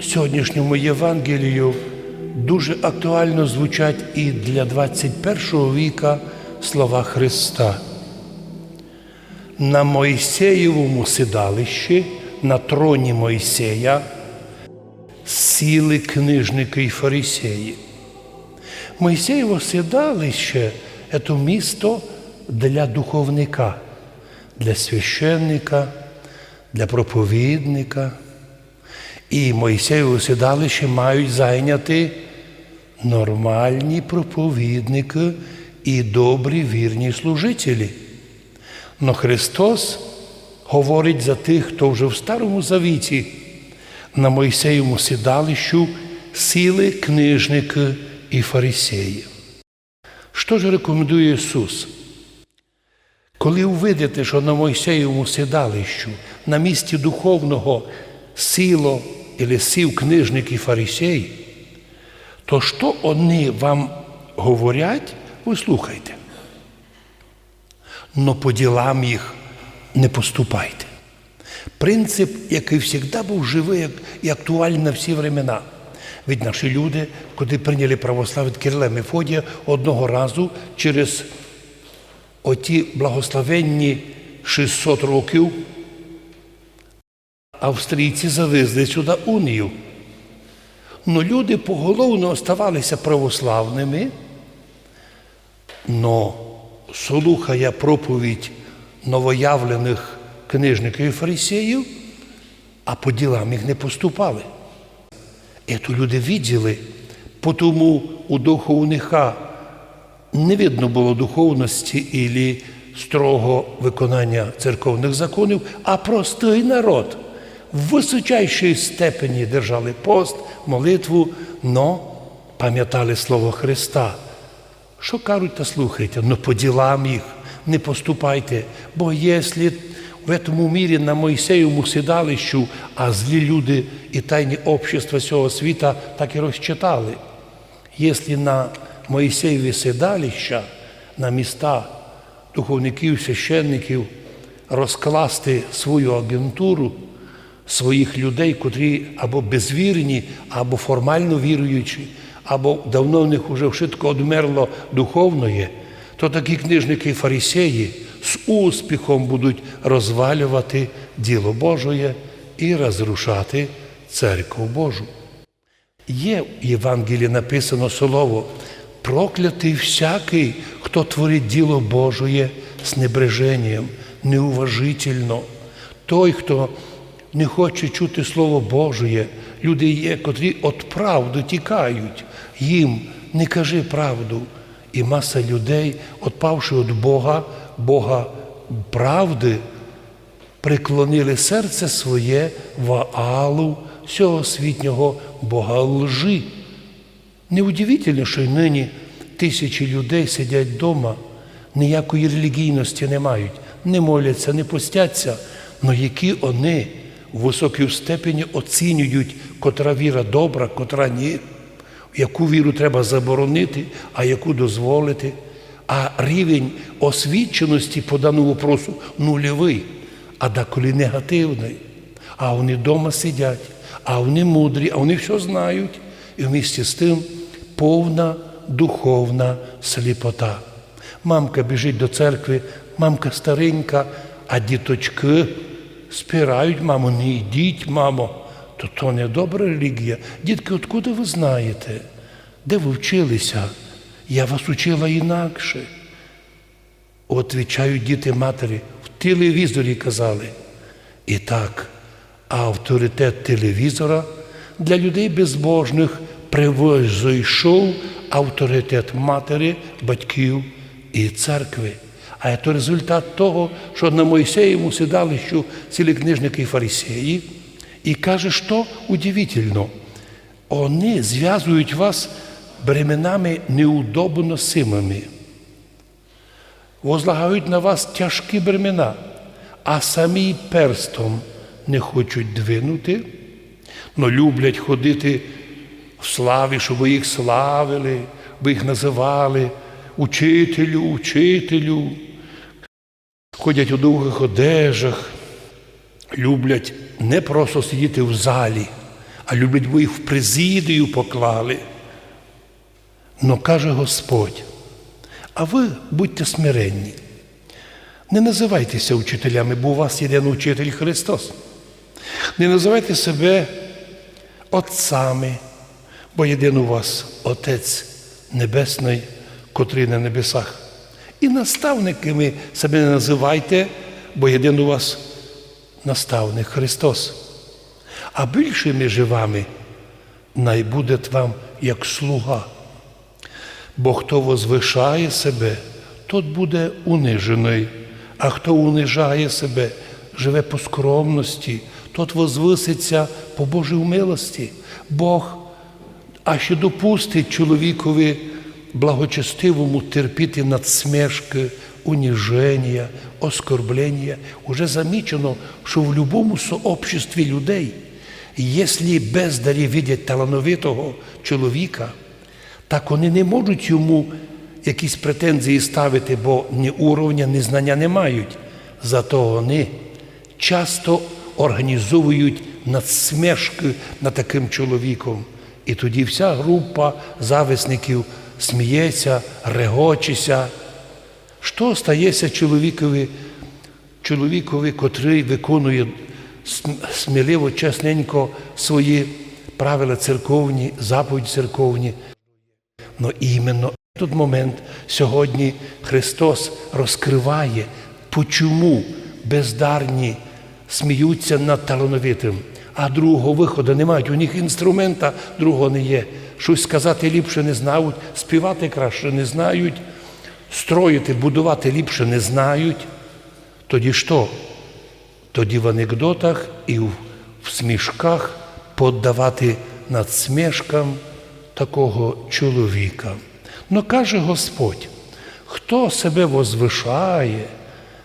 сьогоднішньому Євангелію дуже актуально звучать і для 21 віка слова Христа. На Мойсеєвому сидалищі, на троні Мойсея, сіли книжники й фарисеї. Мойсеєво сидалище це місто для духовника, для священника, для проповідника. І Мойсеєво сидалище мають зайняти нормальні проповідники і добрі вірні служителі. Но Христос говорить за тих, хто вже в Старому Завіті на Мойсеєвому сідалищу сіли книжники і фарисеї. Що ж рекомендує Ісус? Коли увидите, що на Мойсеєвому сідалищу, на місці духовного сіло или сів книжник і фарисей, то що вони вам говорять, ви слухайте. Но по ділам їх не поступайте. Принцип, який завжди був живий і актуальний на всі времена. Від наші люди, коли прийняли православ від Кирила Мефодія, одного разу через оті благословенні 600 років австрійці завезли сюди унію. Но люди поголовно оставалися православними, но слухая проповідь новоявлених книжників і фарисеїв, а по ділам їх не поступали. І то люди виділи, тому у духовника не видно було духовності і строго виконання церковних законів, а простий народ в височайшій степені держали пост, молитву, но пам'ятали Слово Христа. Що кажуть, та слухайте, ну по ділам їх не поступайте, бо якщо в цьому мірі на Мойсеєвому сідалищу, а злі люди і тайні общества цього світа так і розчитали. Якщо на Моїсеєві сідалища, на міста духовників, священників розкласти свою агентуру, своїх людей, котрі або безвірні, або формально віруючі, або давно в них вже вшитко одмерло духовноє, то такі книжники і фарисеї з успіхом будуть розвалювати діло Божоє і розрушати церкву Божу. Є в Євангелії написано слово проклятий всякий, хто творить діло Божоє з небреженням, неуважительно. Той, хто не хоче чути Слово Божоє, люди є, котрі від правди тікають. Їм не кажи правду. І маса людей, отпавши від Бога, Бога правди, приклонили серце своє ваалу всього світнього Бога лжи. Неудивительно, що й нині тисячі людей сидять вдома, ніякої релігійності не мають, не моляться, не постяться, але які вони в високій степені оцінюють, котра віра добра, котра ні, яку віру треба заборонити, а яку дозволити. А рівень освіченості по даному вопросу нульовий, а деколи негативний. А вони вдома сидять, а вони мудрі, а вони все знають. І в місті з тим повна духовна сліпота. Мамка біжить до церкви, мамка старенька, а діточки спирають маму, не йдіть, мамо. То то не добра релігія. Дітки, откуда ви знаєте? Де ви вчилися? Я вас учила інакше. Отвічають діти матері, в телевізорі казали. І так, авторитет телевізора для людей безбожних превозойшов авторитет матері, батьків і церкви. А це результат того, що на Мойсеєвому сідалищу цілі книжники і фарисеї, і каже, що удивительно, вони зв'язують вас бременами неудобносимими, возлагають на вас тяжкі бремена, а самі перстом не хочуть двинути, но люблять ходити в славі, щоб їх славили, би їх називали учителю, учителю. Ходять у довгих одежах, люблять не просто сидіти в залі, а люблять, бо їх в президію поклали. Но каже Господь, а ви будьте смиренні. Не називайтеся учителями, бо у вас єдиний учитель Христос. Не називайте себе отцами, бо єдин у вас Отець Небесний, котрий на небесах. І наставниками себе не називайте, бо єдин у вас наставник Христос. А більшими же вами най буде вам як слуга. Бо хто возвишає себе, тот буде унижений, а хто унижає себе, живе по скромності, тот возвиситься по Божій милості. Бог а що допустить чоловікові благочестивому терпіти надсмешки, уніження, оскорблення. Уже замічено, що в будь-якому сообществі людей, якщо бездарі видять талановитого чоловіка, так вони не можуть йому якісь претензії ставити, бо ні уровня, ні знання не мають. Зато вони часто організовують надсмешки над таким чоловіком. І тоді вся група зависників сміється, регочеться. Що стається чоловікові, чоловікові, котрий виконує сміливо, чесненько свої правила церковні, заповіді церковні? Но іменно в той момент сьогодні Христос розкриває, почому бездарні сміються над талановитим, а другого виходу не мають. У них інструмента другого не є. Щось сказати ліпше не знають, співати краще не знають, строїти, будувати ліпше не знають. Тоді що? Тоді в анекдотах і в, смішках поддавати надсмішкам такого чоловіка. Но каже Господь, хто себе возвишає,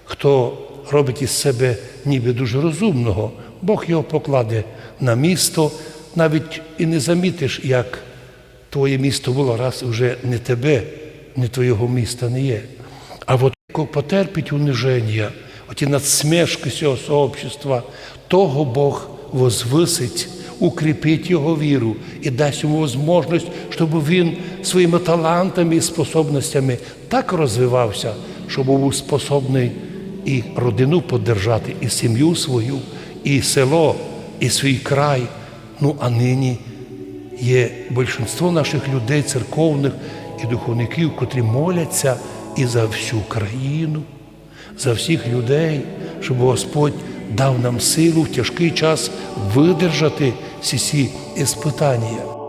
хто робить із себе ніби дуже розумного, Бог його покладе на місто, навіть і не замітиш, як твоє місто було, раз вже не тебе, не твоєго міста не є. А от коли потерпить униження, оті надсмешки цього сообщества, того Бог возвисить, укріпить його віру і дасть йому можливість, щоб він своїми талантами і способностями так розвивався, щоб був способний і родину подержати, і сім'ю свою, і село, і свій край. Ну а нині є більшість наших людей, церковних і духовників, котрі моляться і за всю країну, за всіх людей, щоб Господь дав нам силу в тяжкий час видержати всі ці іспитання.